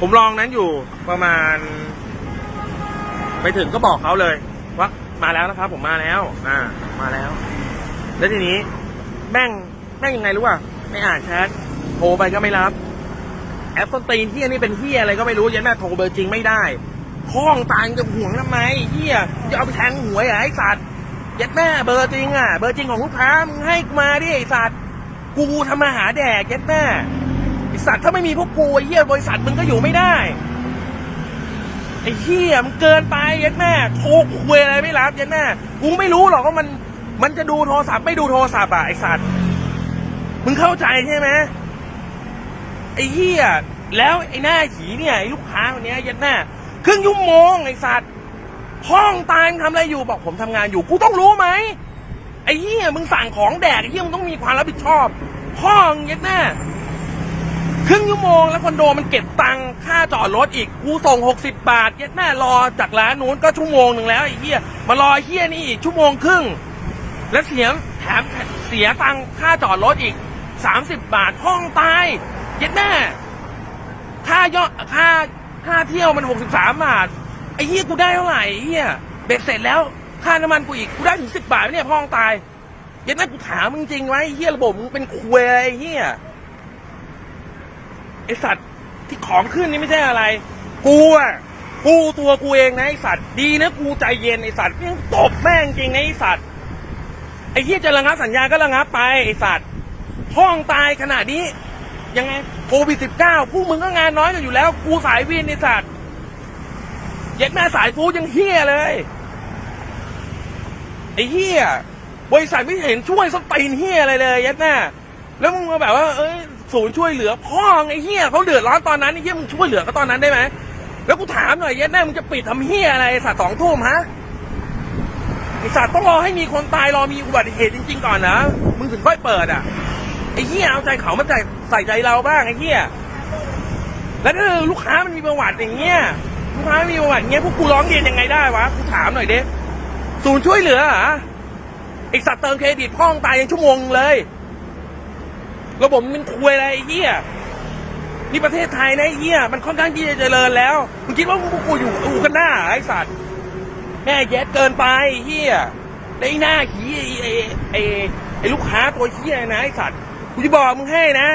ผมลองนั้นอยู่ประมาณ ไปถึงก็บอกเขาเลย ว่ามาแล้วนะครับ ผมมาแล้ว อ่า มาแล้ว แล้วทีนี้แม่งแม่งยังไงรู้ป่ะไม่อ่านแชทโทรไปก็ไม่รับแอปต้นตีนที่อันนี้เป็นที่อะไรก็ไม่รู้ยันแม่โทรเบอร์จริงไม่ได้ข้องตายจะห่วงทำไมเฮียจะเอาไปแทงหวยไอ้สัตว์ยัดแม่เบอร์จริงอะ เบอร์จริงของลูกค้ามึงให้มาดิไอ้สัตว์กูทำมาหาแดกยัดแม่ สัตว์ถ้าไม่มีพวกกูไอ้เฮียบริษัทมึงก็อยู่ไม่ได้ ไอ้เฮียมันเกินไปยัดแม่โทรคุยอะไรไม่รับยัดแม่กูไม่รู้หรอกว่ามัน มันจะดูโทรศัพท์ไม่ดูโทรศัพท์อะไอ้สัตว์มึงเข้าใจใช่ไหมไอ้เหี้ยแล้วไอ้หน้าหีเนี่ยไอ้ลูกค้าคนนี้ยยัดหน้าครึ่งชั่วโมงไอ้สัตว์ห้องตายทำอะไรอยู่บอกผมทำงานอยู่กูต้องรู้ไหมไอ้เหี้ยมึงสั่งของแดกไอ้เหี้ยมึงต้องมีความรับผิดชอบ ห้องยัดหน้า ครึ่งชั่วโมงแล้วคอนโดมันเก็บตังค่าจอดรถอีกกูส่งหกสิบบาทยัดหน้ารอจากร้านนู้นก็ชั่วโมงหนึ่งแล้วไอ้เหี้ยมารอไอ้เหี้ยนี่อีกชั่วโมงครึ่ง แล้วเสียแถมเสียตังค่าจอดรถอีกสามสิบบาทห้องตายเย็ดแน่ค่ายอดค่าค่าเที่ยวมันหกสิบสามบาทไอ้เหี้ยกูได้เท่าไหร่ไอ้เหี้ยเบ็ดเสร็จแล้วค่าน้ำมันกูอีกกูได้ถึงสิบบาทเนี่ยห้องตายเย็ดแน่กูถามมึงจริงไหมไอ้เหี้ยระบบมึงเป็นควยไอ้เหี้ย ไอสัตว์ที่ของขึ้นนี่ไม่ใช่อะไร กูอะกูตัวกูเองนะไอสัตว์ดีนะกูใจเย็นไอสัตว์แม่งตบแม่งจริงนะไอสัตว์ไอเหี้ยจะระงับสัญญาก็ระงับไปไอสัตว์ห้องตายขนาดนี้ ยังไงโควิดสิบเก้าพวกมึงก็งานน้อยกันอยู่แล้ว กูสายวินไอสัตว์เย็ดแม่สายฟูยังเฮียเลยไอ้เฮียบริษัทไม่เห็นช่วยสักตีนเฮียอะไรเลยย็ดแม่แล้วมึงมาแบบว่า เอ้ย ศูนย์ช่วยเหลือพ่อไอ้เฮี้ยเขาเดือดร้อนตอนนั้นไอ้เฮี้ยมึงช่วยเหลือก็ตอนนั้นได้ไหมแล้วกูถามหน่อยเย็ดแม่มึงจะปิดทำเฮี้ยอะไรสัตว์สองทุ่มฮะไอสัตว์ต้องรอให้มีคนตายรอมีอุบัติเหตุจริง ๆ ก่อนนะมึงถึงค่อยเปิดอะไอ้เหี้ยเอาใจเขามาใจใส่ใจเราบ้างไอ้เหี้ยแล้วถ้าลูกค้ามันมีประวัติอย่างเงี้ยลูกค้ามีประวัติอย่างเงี้ยพวกกูร้องเรียนยังไงได้วะกูถามหน่อยเด้ศูนย์ช่วยเหลือเหรอไอสัตว์เติมเครดิตพ่องตายยังชั่วโมงเลย ระบบมันคุยอะไรไอ้เหี้ยนี่ประเทศไทยนะไอ้เหี้ยมันค่อนข้างที่จะเจริญแล้วมึงคิดว่าพวกกูอยู่อูกันหน้าไอ้สัตว์แม่แย็ดเกินไปเฮี้ยไอ้หน้าขี้ไอ้ไอ้ไอ้ลูกค้าตัวเฮียนะไอ้สัตว์กูจะบอกมึงให้นะ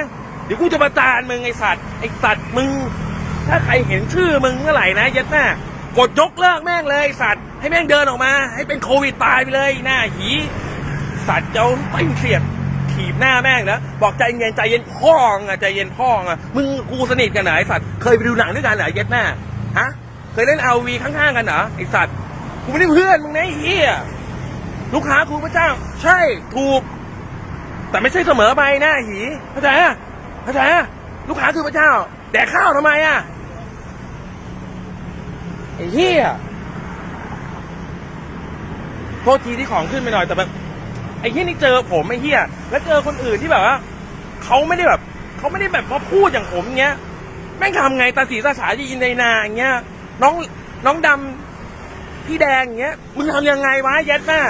เดี๋ยวกูจะประจานมึงไอ้สัตว์ไอ้สัตว์มึง ถ้าใครเห็นชื่อมึงเมื่อไหร่นะย็ดหน้ากดยกเลิกแม่งเลยไอ้สัตว์ ให้แม่งเดินออกมา ให้เป็นโควิดตายไปเลยหน้าหี สัตว์เจ้าไปเสียบ ถีบหน้าแม่งนะบอกใจเย็นใจเย็นพ่องอะใจเย็นพ่องอะมึงกูสนิทกันเหรอไอสัตว์เคยไปดูหนังด้วยกันเหรอเย็ดหน้าฮะเคยเล่นเอาวีข้างๆกันเหรอไอสัตว์กูไม่ได้เพื่อนมึงนะไอ้เหี้ยลูกค้ากูพระเจ้า ใช่ถูก แต่ไม่ใช่เสมอไปนะหีเข้าใจอะเข้าใจอะลูกค้าคือพระเจ้าแดกข้าวทำไมอะไอ้เหี้ยโทษทีที่ของขึ้นไปหน่อยแต่แบบ ไอ้เหี้ยนี่เจอผมไอ้เหี้ยแล้วเจอคนอื่นที่แบบว่าเขาไม่ได้แบบเขาไม่ได้แบบมาพูดอย่างผมเงี้ยแม่งทำไงตาสีตาสายีนในนาอย่างเงี้ย น้องน้องดำพี่แดงอย่างเงี้ยมึงทำยังไงวะย็ดน่ะ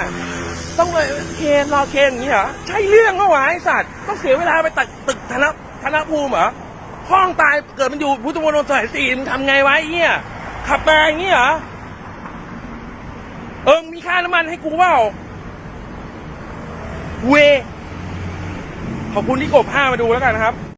ต้องไปเคนรอเคนอย่างเงี้เหรอใช่เรื่องเมื่อวะไอ้สัตว์ต้องเสียเวลาไปตึกตึกธนธนภูมิเหรอห้องตายเกิดมันอยู่พุทธมณฑลสายสี่มึงทำไงวะไอ้เหี้ยขับมาอย่างงี้เหรอเออมีค่าน้ำมันให้กูเปล่า เว ขอบคุณที่กบห้ามาดูแล้วกันนะครับ